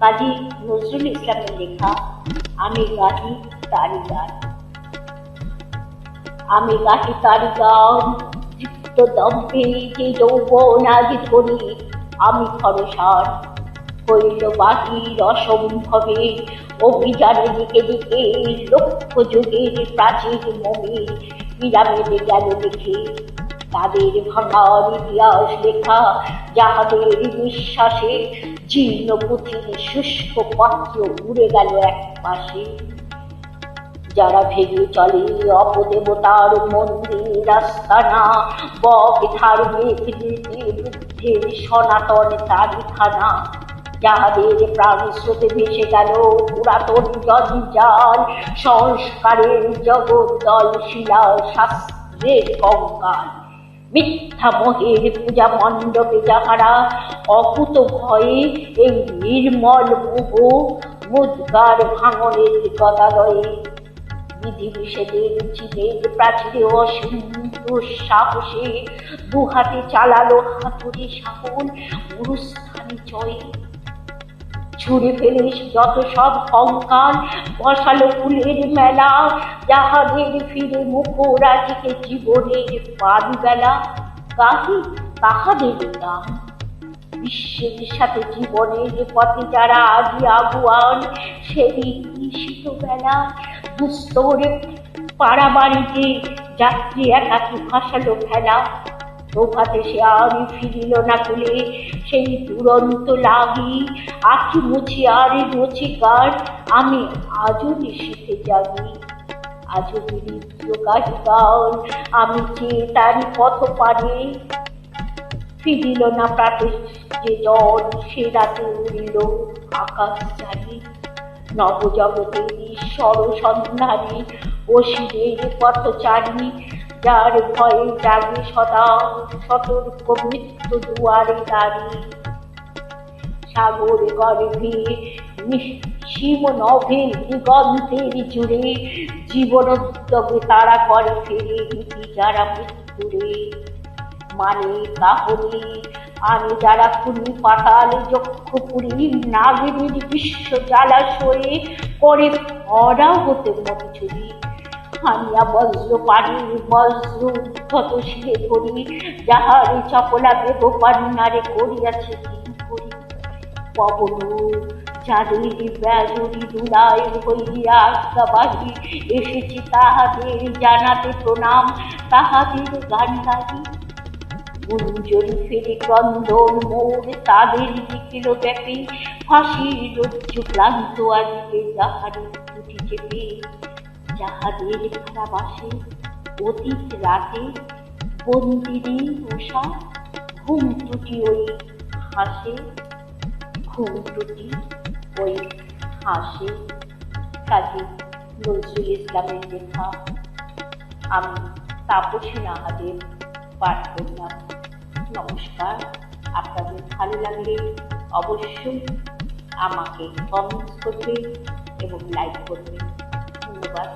কাজী নজরুল ইসলামের লেখা আমি গাহি তারি গান। আমি গাহি তারি গান তৃপ্ত দম্পে যে যৌবন আজ ধরি আমি খরসার হইল বাহির অসম্ভবে অভিযানে দিকে দিকে লক্ষ যুগের প্রাচীন মমির পিরামিডে গেল লিখে তাদের ভাঙার ইতিহাস লেখা, যাহাদের বিশ্বাসে জীর্ণ পুঁথির শুষ্ক পাত্র উড়ে গেল এক পাশে। যারা ভেঙে চলে অপদেবতার মন্দির আস্তানা বকে ধার্মিক নীতি বুদ্ধের সনাতন তারিখানা যাহাদের প্রাণ স্রোতে ভেসে গেল পুরাতন জঞ্জাল, সংস্কারের জগদ্দল শিলা শাস্ত্রের কঙ্কাল। মিথ্যা মোহের পূজা মণ্ডপে যাহারা অকুত ভয়ে এই নির্মল মোহ মুদ্গার ভাঙনের গদালয়ে। বিধি নিষেধের জীবের প্রাচীরে অসুন্দর সাহসে দুহাতে চালালো হাতুড়ি শাসন গুরুস্থানে জয়ে। ছুঁড়ে ফেলে যত সব অঙ্কার বসালো ফুলের মেলা। যাহাদের ফিরে মুখরাজিকে জীবনের পারি বেলা গাহি তাহাদের গান বিশ্বের সাথে জীবনের পথে যারা আজি আগুয়ান সেই নিশিত বেলা দুস্তরে পাড়া বাড়িতে যাত্রী একাকি ভাসালো ফেলা প্রভাতে সে আর ফিরিল না কুলে সেই দুরন্ত লাগি, আখি মুছি আর রচিকার আমি আজও নিশীথে জাগি। আজও বিরিদ্র গান আমি চেয়ে তারি পথ পারে ফিরিল না প্রাতে যে জল সে রাতে উড়িল আকাশ জানি। নবজগতের ঈশ্বর সন্ধানী অসীরের পথচারী যার ভয়ে জাগে সদা, সতর্ক মৃত্যু দুয়ারে দাঁড়িয়ে সাগর গর্ভে সীম নভে দিগন্তের জুড়ে জীবনোদ্যোগে তারা করে ফেরে নীতি যারা মৃত্যুরে। মানে কাহরি আমি যারা খুনি পাতাল যক্ষ পুরী নাগিনীর বিশ্ব জ্বালাশয়ে করে ভরা হতে মঞ্চুরি হানিয়া বজ্র, পানি বজ্র উদ্ধত শিরে ধরি যাহার চপলা বেগ পান্নারে করিয়াছে কি করি পবন ব্যাজরি দুলায় হইয়া এসেছি তাহাদের জানাতে প্রণাম, তাহাদের গান ক্রন্দন মোর, তাদের দিকিল ব্যাপী ফাঁসির রজ্জু ক্লান্ত আজকে যাহারে চেপে। যাহাদের কারাবাসে অতীত রাতে বন্দিনী উষা ঘুম টুটি ওই হাসে, ঘুম টুটি ওই হাসে। কাজী নজরুল ইসলামের লেখা, আমি তাপসী নাহাদের পাঠ করলাম। নমস্কার, আপনাদের ভালো লাগলে অবশ্যই আমাকে কমেন্টস করবে এবং লাইক করবে ধন্যবাদ।